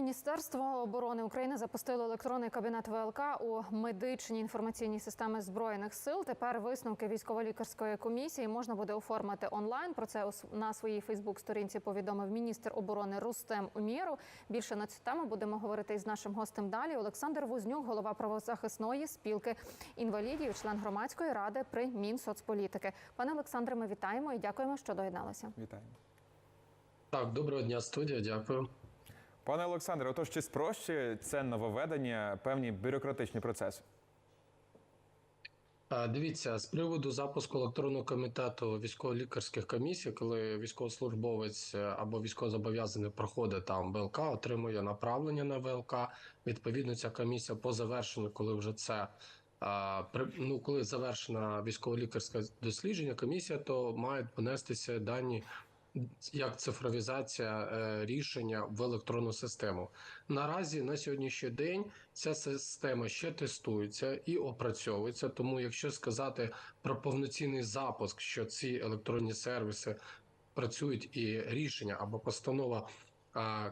Міністерство оборони України запустило електронний кабінет ВЛК у медичній інформаційній системі збройних сил. Тепер висновки військово-лікарської комісії можна буде оформити онлайн. Про це на своїй Фейсбук-сторінці повідомив міністр оборони Рустем Умєру. Більше на цю тему будемо говорити із нашим гостем далі. Олександр Вознюк, голова правозахисної спілки інвалідів, член громадської ради при Мінсоцполітики. Пане Олександре, ми вітаємо і дякуємо, що доєдналися. Вітаємо. Так, доброго дня, студія. Дякую. Пане Олександре, отож, чи спрощує це нововведення певні бюрократичні процеси? Дивіться, з приводу запуску електронного комітету військово-лікарських комісій, коли військовослужбовець е, або військовозобов'язаний проходить там ВЛК, отримує направлення на ВЛК. Відповідно, ця комісія по завершенню, коли вже це ну, коли завершена військово-лікарське дослідження, комісія, то мають понестися дані як цифровізація е, рішення в електронну систему. Наразі на сьогоднішній день ця система ще тестується і опрацьовується. Тому, якщо сказати про повноцінний запуск, що ці електронні сервіси працюють і рішення або постанова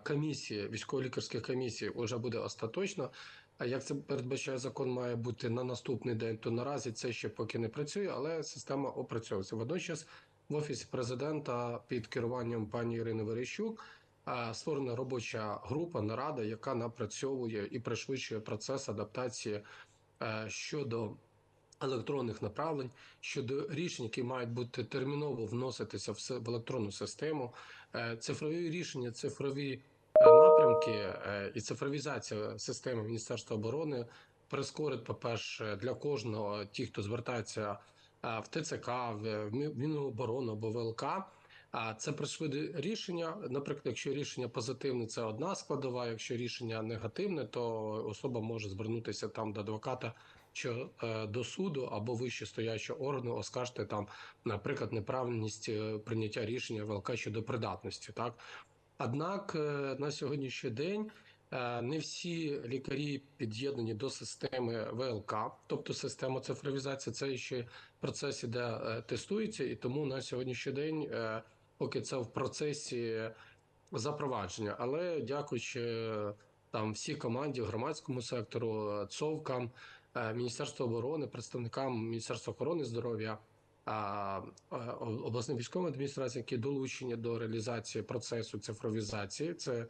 комісії, військово-лікарських комісій вже буде остаточно. А як це передбачає закон, має бути на наступний день, то наразі це ще поки не працює, але система опрацьовується. Водночас в офісі президента під керуванням пані Ірини Верещук створена робоча група, нарада, яка напрацьовує і пришвидшує процес адаптації е, щодо електронних направлень, щодо рішень, які мають бути терміново вноситися в електронну систему, Е, цифрові рішення, цифрові е, напрямки і цифровізація системи Міністерства оборони прискорить, по-перше, для кожного ті, хто звертається в ТЦК, в Мі- Міноборону або ВЛК. А це пришвидить рішення. Наприклад, якщо рішення позитивне, це одна складова. Якщо рішення негативне, то особа може звернутися там до адвоката що е, до суду або вище стоячого органу оскаржити там, наприклад, неправильність е, прийняття рішення ВЛК щодо придатності. Так однак е, на сьогоднішній день. Е, Не всі лікарі під'єднані до системи ВЛК, тобто система цифровізації, це ще процес іде е, тестується, і тому на сьогоднішній день, е, поки це в процесі запровадження, але дякуючи там всій команді, громадському сектору, цовкам, Міністерству оборони, представникам Міністерства охорони здоров'я. а, обласним військовим адміністраціям, які долучені до реалізації процесу цифровізації, це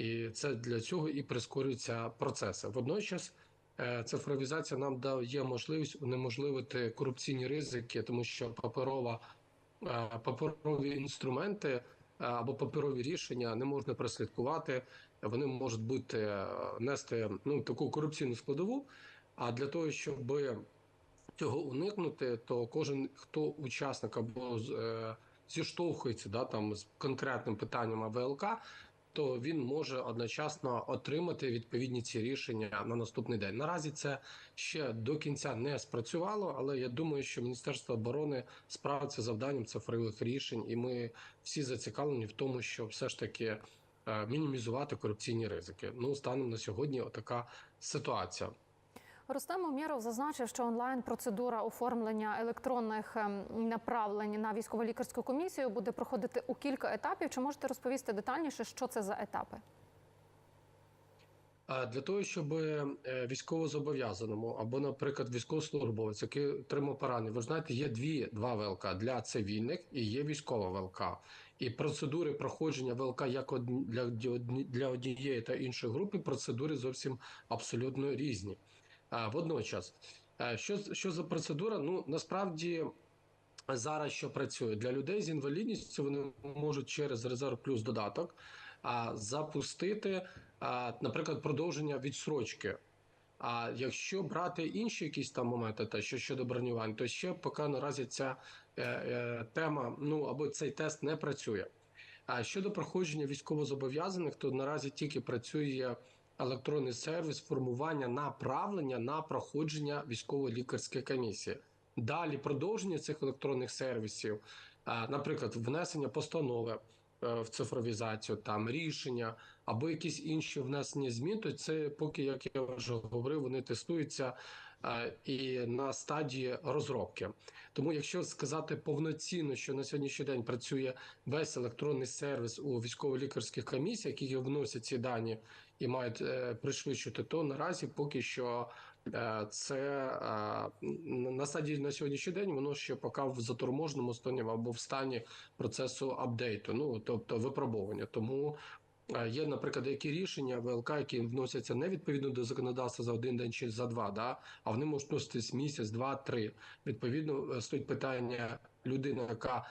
і це для цього і прискорюються процеси. Водночас е, цифровізація нам дає можливість унеможливити корупційні ризики, тому що паперова е, паперові інструменти е, або паперові рішення не можна прослідкувати. Вони можуть бути нести ну таку корупційну складову. А для того, щоб цього уникнути, то кожен хто учасник або зіштовхується да там з конкретним питанням АВЛК, то він може одночасно отримати відповідні ці рішення на наступний день. Наразі це ще до кінця не спрацювало, але я думаю, що Міністерство оборони справиться завданням цифрових рішень, і ми всі зацікавлені в тому, щоб все ж таки е, мінімізувати корупційні ризики. Ну станом на сьогодні, отака ситуація. Рустем Умєров зазначив, що онлайн процедура оформлення електронних ем, направлень на військово-лікарську комісію буде проходити у кілька етапів. Чи можете розповісти детальніше, що це за етапи? Для того, щоб е, військовозобов'язаному або, наприклад, військовослужбовець, який отримав поранення, ви знаєте, є дві два ВЛК для цивільних і є військова ВЛК. І процедури проходження ВЛК як для для однієї та іншої групи процедури зовсім абсолютно різні. Водночас, е, що що за процедура? Ну насправді. Зараз що працює для людей з інвалідністю, вони можуть через резерв плюс додаток а, запустити, а, наприклад, продовження відсрочки. А якщо брати інші якісь там моменти, та що щодо бронювань, то ще поки наразі ця е, е, тема, ну або цей тест не працює. А щодо проходження військовозобов'язаних, то наразі тільки працює електронний сервіс формування направлення на проходження військово-лікарської комісії. Далі продовження цих електронних сервісів, наприклад, внесення постанови е, в цифровізацію, там рішення або якісь інші внесення змін, то це поки, як я вже говорив, вони тестуються е, і на стадії розробки. Тому, якщо сказати повноцінно, що на сьогоднішній день працює весь електронний сервіс у військово-лікарських комісіях, які вносять ці дані і мають е, пришвидшити, то наразі поки що е, це е, на стадії на сьогоднішній день воно ще поки в заторможеному стані або в стані процесу апдейту, ну тобто випробовування. Тому е, є, наприклад, які рішення ВЛК, які вносяться не відповідно до законодавства за один день чи за два, да, а вони можуть вноситись місяць, два, три. Відповідно, е, стоїть питання людина, яка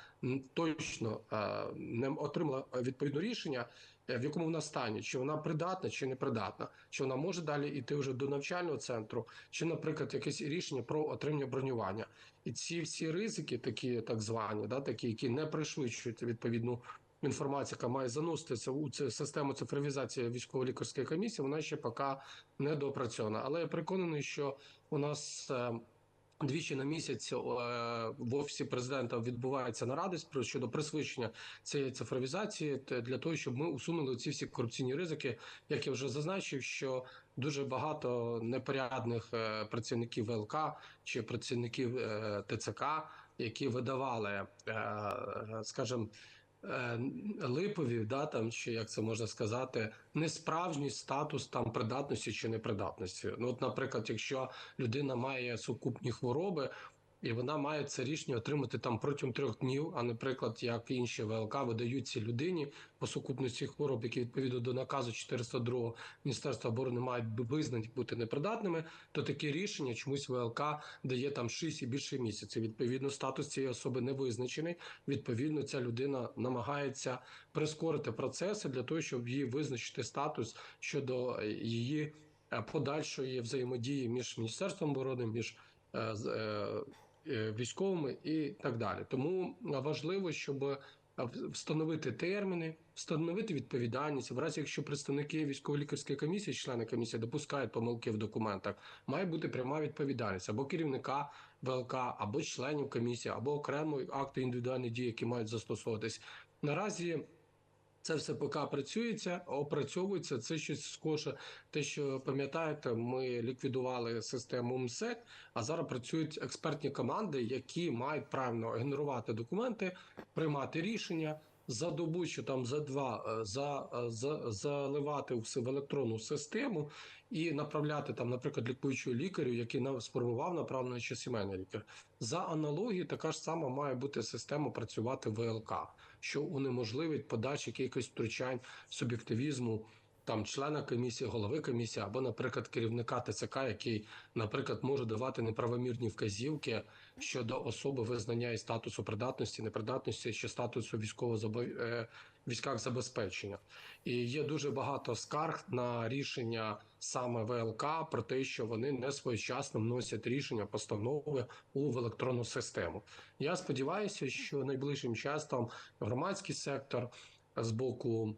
точно е, не отримала відповідне рішення, е, в якому вона стані, чи вона придатна, чи не придатна, чи вона може далі йти вже до навчального центру, чи, наприклад, якесь рішення про отримання бронювання. І ці всі ризики, такі так звані, да, такі, які не пришвидшують відповідну інформацію, яка має заноситися у цю систему цифровізації військово-лікарської комісії, вона ще поки не допрацьована. Але я переконаний, що у нас. е, Двічі на місяць е, в офісі президента відбуваються наради щодо пришвидшення цієї цифровізації для того, щоб ми усунули ці всі корупційні ризики. Як я вже зазначив, що дуже багато непорядних е, працівників ВЛК чи працівників ТЦК, які видавали, скажімо, липові, да, там, чи як це можна сказати, несправжній статус там придатності чи непридатності. Ну, от, наприклад, якщо людина має сукупні хвороби. І вона має це рішення отримати там протягом трьох днів, а наприклад, як інші ВЛК видають цій людині по сукупності хвороб, які відповідно до наказу 402 Міністерства оборони мають визнані бути непридатними, то таке рішення чомусь ВЛК дає там 6 і більше місяців. Відповідно, статус цієї особи не визначений. Відповідно, ця людина намагається прискорити процеси для того, щоб її визначити статус щодо її е, подальшої взаємодії між міністерством оборони, між е, е, військовими і так далі. Тому важливо, щоб е, встановити терміни, встановити відповідальність. В разі, якщо представники військово-лікарської комісії, члени комісії допускають помилки в документах, має бути пряма відповідальність або керівника ВЛК, або членів комісії, або окремо акти індивідуальної дії, які мають застосовуватись. Наразі це все поки працюється, опрацьовується. Це щось схоже. Те, що пам'ятаєте, ми ліквідували систему МСЕК, а зараз працюють експертні команди, які мають правильно генерувати документи, приймати рішення. За добу, що там за два е, за, е, за заливати в електронну систему і направляти там, наприклад, лікуючого лікарю, який нам сформував направлення чи сімейний лікар. За аналогією, така ж сама має бути система працювати в ВЛК, що унеможливить подачі якихось втручань суб'єктивізму там члена комісії, голови комісії або, наприклад, керівника ТЦК, який, наприклад, може давати неправомірні вказівки щодо особи визнання і статусу придатності, непридатності чи статусу військового е, військах забезпечення. І є дуже багато скарг на рішення саме ВЛК про те, що вони не своєчасно вносять рішення постанови у в електронну систему. Я сподіваюся, що найближчим часом громадський сектор з боку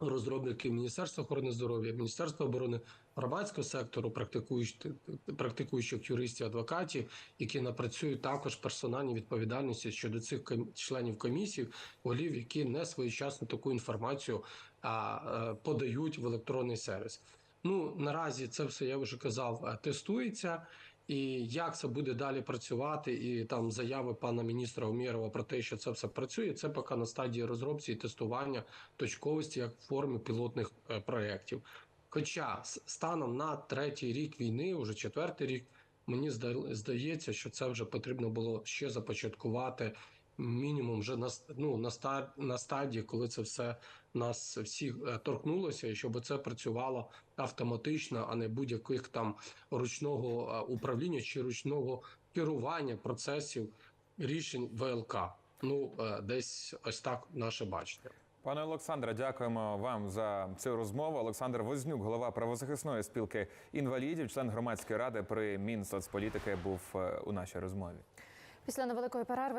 розробників Міністерства охорони здоров'я, Міністерства оборони, громадського сектору, практикуючих, практикуючих юристів, адвокатів, які напрацюють також персональні відповідальності щодо цих членів комісій, голів, які не своєчасно таку інформацію а, е, подають в електронний сервіс. Ну наразі це все я вже казав, е, тестується. І як це буде далі працювати, і там заяви пана міністра Умєрова про те, що це все працює, це поки на стадії розробці і тестування точковості як в формі пілотних е, проєктів. Хоча станом на третій рік війни, уже четвертий рік, мені зда- здається, що це вже потрібно було ще започаткувати мінімум вже на ну, на, ста- на стадії, коли це все нас всіх е, торкнулося, і щоб це працювало автоматично, а не будь-яких там ручного е, управління чи ручного керування процесів рішень ВЛК. Ну е, десь ось так наше бачення. Пане Олександре, дякуємо вам за цю розмову. Олександр Вознюк, голова правозахисної спілки інвалідів, член громадської ради при Мінсоцполітики, був у нашій розмові. Після невеликої перерви